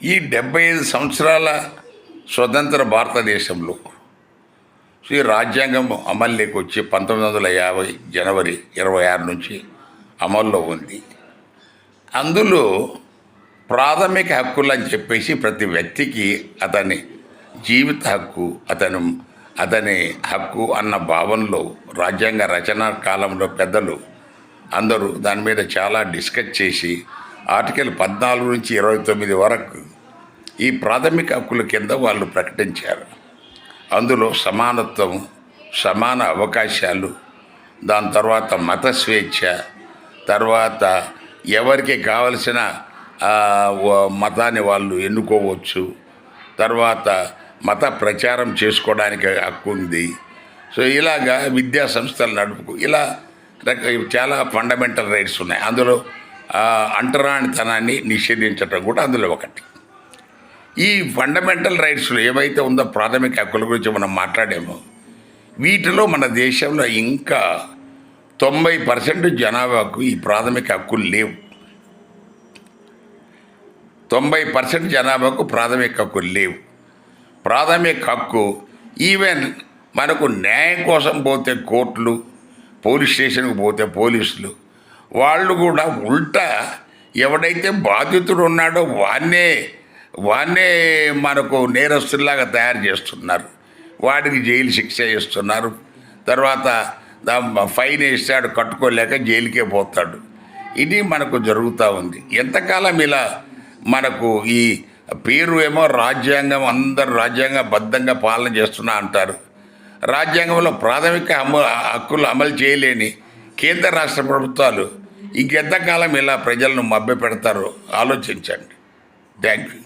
ఈ డెబ్బై ఐదు సంవత్సరాల స్వతంత్ర భారతదేశంలో శ్రీ రాజ్యాంగం అమల్లోకి వచ్చి పంతొమ్మిది వందల యాభై జనవరి ఇరవై ఆరు నుంచి అమల్లో ఉంది. అందులో ప్రాథమిక హక్కులు అని చెప్పేసి ప్రతి వ్యక్తికి అతని జీవిత హక్కు అతను అతని హక్కు అన్న భావనలో రాజ్యాంగ రచన కాలంలో పెద్దలు అందరూ దాని మీద చాలా డిస్కస్ చేసి ఆర్టికల్ పద్నాలుగు నుంచి ఇరవై తొమ్మిది వరకు ఈ ప్రాథమిక హక్కుల కింద వాళ్ళు ప్రకటించారు. అందులో సమానత్వం సమాన అవకాశాలు దాని తర్వాత మత స్వేచ్ఛ తర్వాత ఎవరికి కావలసిన మతాన్ని వాళ్ళు ఎన్నుకోవచ్చు తర్వాత మత ప్రచారం చేసుకోవడానికి హక్కు ఉంది. సో ఇలాగా విద్యా సంస్థలు నడుపుకు ఇలా రక చాలా ఫండమెంటల్ రైట్స్ ఉన్నాయి. అందులో అంటరానితనాన్ని నిషేధించడం కూడా అందులో ఒకటి. ఈ ఫండమెంటల్ రైట్స్లో ఏవైతే ఉందో ప్రాథమిక హక్కుల గురించి మనం మాట్లాడేమో వీటిలో మన దేశంలో ఇంకా తొంభై పర్సెంట్ జనాభాకు ఈ ప్రాథమిక హక్కులు లేవు. తొంభై పర్సెంట్ జనాభాకు ప్రాథమిక హక్కులు లేవు. ప్రాథమిక హక్కు ఈవెన్ మనకు న్యాయం కోసం పోతే కోర్టులు పోలీస్ స్టేషన్కి పోతే పోలీసులు వాళ్ళు కూడా ఉల్టా ఎవడైతే బాధితుడు ఉన్నాడో వాన్నే వాడినే మనకు నేరస్తుల్లాగా తయారు చేస్తున్నారు. వాడికి జైలు శిక్ష ఇస్తున్నారు తర్వాత దా- ఫైన్ వేస్తాడు కట్టుకోలేక జైలుకే పోతాడు. ఇది మనకు జరుగుతూ ఉంది. ఎంతకాలం ఇలా మనకు ఈ పేరు ఏమో రాజ్యాంగం అందరు రాజ్యాంగబద్ధంగా పాలన చేస్తున్నా అంటారు. రాజ్యాంగంలో ప్రాథమిక అమ హక్కులు అమలు చేయలేని కేంద్ర రాష్ట్ర ప్రభుత్వాలు ఇంకెంతకాలం ఇలా ప్రజలను మభ్య పెడతారో ఆలోచించండి. Thank you.